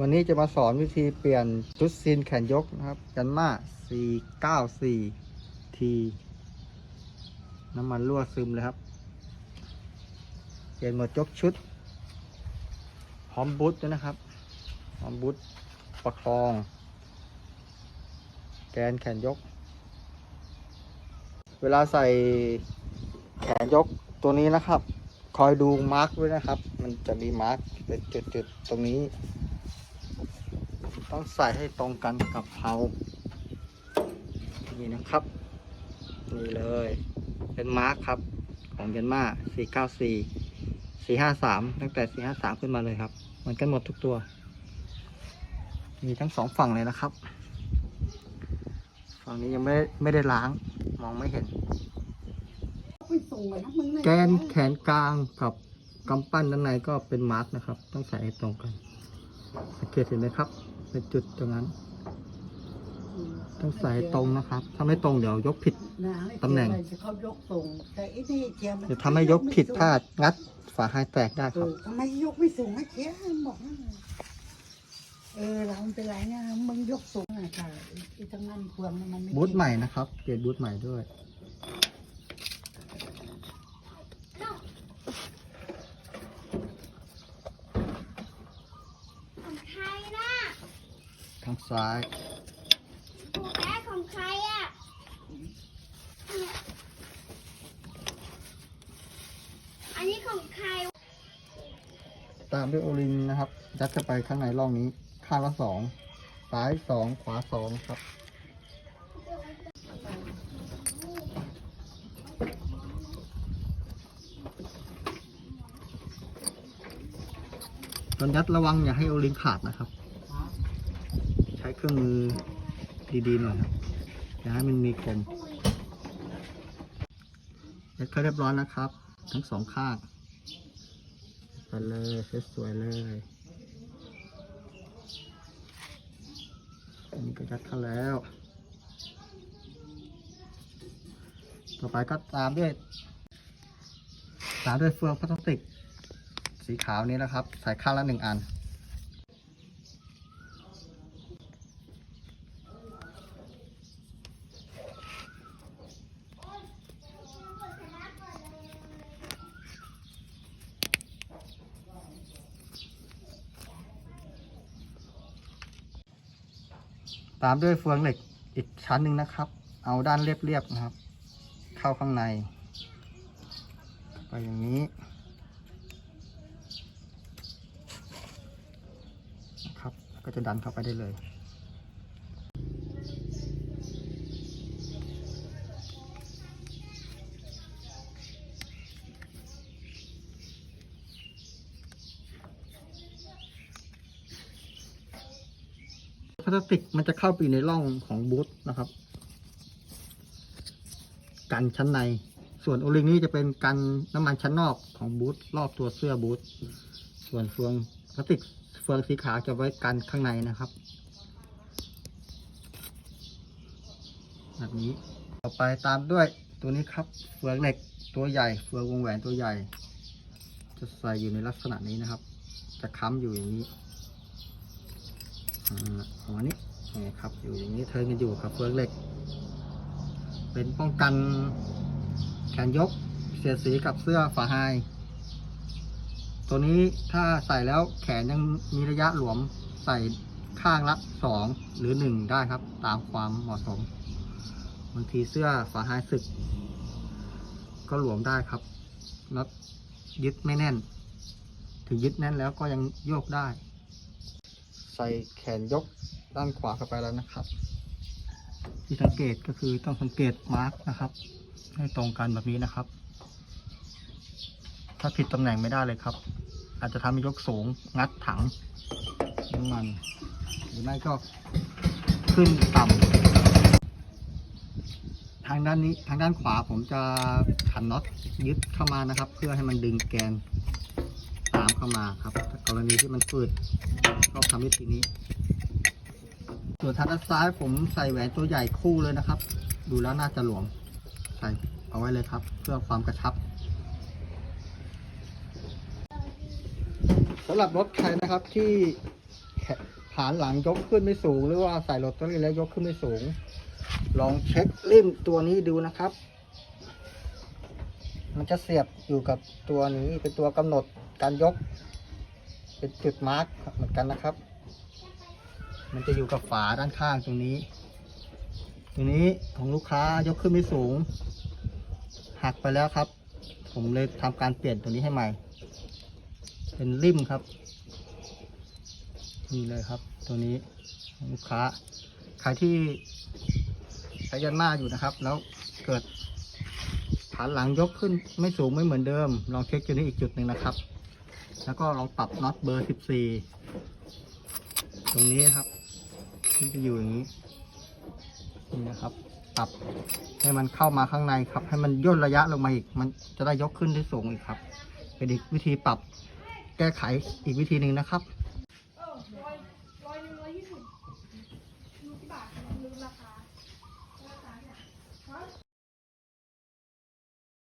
วันนี้จะมาสอนวิธีเปลี่ยนชุดซีนแขนยกนะครับ กันมา 494 T น้ำมันรั่วซึมเลยครับ เปลี่ยนหมดยกชุด พร้อมบูทด้วยนะครับ พร้อมบูทประคอง แกนแขนยก เวลาใส่แขนยกตัวนี้นะครับ คอยดูมาร์กด้วยนะครับ มันจะมีมาร์กเป็นจุดๆตรงนี้ ต้องใส่ให้ตรงกันกับเพลานี่นะครับ นี่เลย เป็นมาร์กครับ ของเยนมา494 453 ตั้งแต่ 453 ขึ้นมาเลยครับ เหมือนกันหมดทุกตัว มีทั้งสองฝั่งเลยนะครับ ฝั่งนี้ยังไม่ไม่ได้ล้าง มองไม่เห็น แกนแขนกลางกับกำปั้นด้านในก็เป็นมาร์กนะครับ ต้องใส่ให้ตรงกันสังเกตเห็นไหมครับ เป็นจุดตรงนั้น ต้องใส่ให้ตรงนะครับ ถ้าไม่ตรงเดี๋ยวยกผิด ตำแหน่ง เขายกส่งแต่ไอ้นี่เจียมเดี๋ยวทำให้ยกผิดพลาดงัดฝาหายแตกได้เอครับ อทำไมยกไม่ส่งไม่เจียมบอกว่าเออเราเป็นไรเนี่ยมึงยกส่งนะค่ะไอ้ทั้งนั้นควรมันไม่บูทใหม่นะครับ เปลี่ยนบูทใหม่ด้วย ของใครนะ ทาง ซ้ายถูกแล้วของใครอะเนี่ยอันนี้ของใครตามด้วยโอลินนะครับ ยัดเข้าไปข้างในร่องนี้ ข้างละสองซ้ายสองขวาสองครับ ตอนยัดระวังอย่าให้โอลินขาดนะครับใช้เครื่องมือดีๆหน่อยครับอย่าให้มันมีคมยัดเข้าเรียบร้อยนะครับ ทั้งสองข้างไปเลยสวยๆเลยอันนี้ก็ยัดเข้าแล้ว ต่อไปก็ตามด้วย ตามด้วยเฟืองพลาสติก สีขาวนี้นะครับ ใส่ข้างละหนึ่งอัน ตามด้วยเฟืองเหล็กอีกชั้นหนึ่งนะครับ เอาด้านเรียบๆนะครับ เข้าข้างใน ไปอย่างนี้นะครับก็จะดันเข้าไปได้เลย พลาสติกมันจะเข้าไปในร่องของบูทนะครับ กันชั้นใน ส่วนโอลิงนี้จะเป็นกันน้ำมันชั้นนอกของบูทรอบตัวเสื้อบูทส่วนเฟืองพลาสติกเฟืองสีขาวจะไว้กันข้างในนะครับแบบนี้ต่อไปตามด้วยตัวนี้ครับ เฟืองเหล็กตัวใหญ่ เฟืองวงแหวนตัวใหญ่ จะใส่อยู่ในลักษณะนี้นะครับ จะค้ำอยู่อย่างนี้ หัวนี้นี่ครับอยู่อย่างนี้เทินกันอยู่กับเฟืองเหล็ก เป็นป้องกันแขนยกเสียดสีกับเสื้อฝาไฮตัวนี้ถ้าใส่แล้วแขนยังมีระยะหลวมใส่ข้างละสองหรือหนึ่งได้ครับ ตามความเหมาะสมบางทีเสื้อฝาไฮสึก ก็หลวมได้ครับน็อตยึดไม่แน่น ถึงยึดแน่นแล้วก็ยังโยกได้ ใส่แขนยกด้านขวาเข้าไปแล้วนะครับ ที่สังเกตก็คือต้องสังเกตมาร์กนะครับ ให้ตรงกันแบบนี้นะครับ ถ้าผิดตำแหน่งไม่ได้เลยครับ อาจจะทำให้ยกสูงงัดถังน้ำมัน หรือไม่ก็ขึ้นต่ำทางด้านนี้ทางด้านขวาผมจะขันน็อตยึดเข้ามานะครับ เพื่อให้มันดึงแกน เข้ามาครับกรณีที่มันฝืดก็ทำวิธีนี้ ส่วนทางด้านซ้ายผมใส่แหวนตัวใหญ่คู่เลยนะครับ ดูแล้วน่าจะหลวมใส่เอาไว้เลยครับ เพื่อความกระชับสำหรับรถใครนะครับที่ฐานหลังยกขึ้นไม่สูง หรือว่าใส่รถตัวนี้แล้วยกขึ้นไม่สูง ลองเช็คริมตัวนี้ดูนะครับ มันจะเสียบอยู่กับตัวนี้เป็นตัวกำหนดการยก เป็นจุดมาร์กเหมือนกันนะครับ มันจะอยู่กับฝาด้านข้างตรงนี้ตรงนี้ของลูกค้ายกขึ้นไม่สูง หักไปแล้วครับ ผมเลยทำการเปลี่ยนตัวนี้ให้ใหม่ เป็นริมครับนี่เลยครับ ตัวนี้ลูกค้าใครที่ใช้ยันมาอยู่นะครับ แล้วเกิด ฐานหลังยกขึ้นไม่สูงไม่เหมือนเดิม ลองเช็คตัวนี้อีกจุดหนึ่งนะครับ แล้วก็ลองปรับน็อตเบอร์ 14 ตรงนี้ครับที่จะอยู่อย่างนี้นี่นะครับ ปรับให้มันเข้ามาข้างในครับ ให้มันย่นระยะลงมาอีก มันจะได้ยกขึ้นได้สูงอีกครับ เป็นอีกวิธีปรับแก้ไขอีกวิธีหนึ่งนะครับ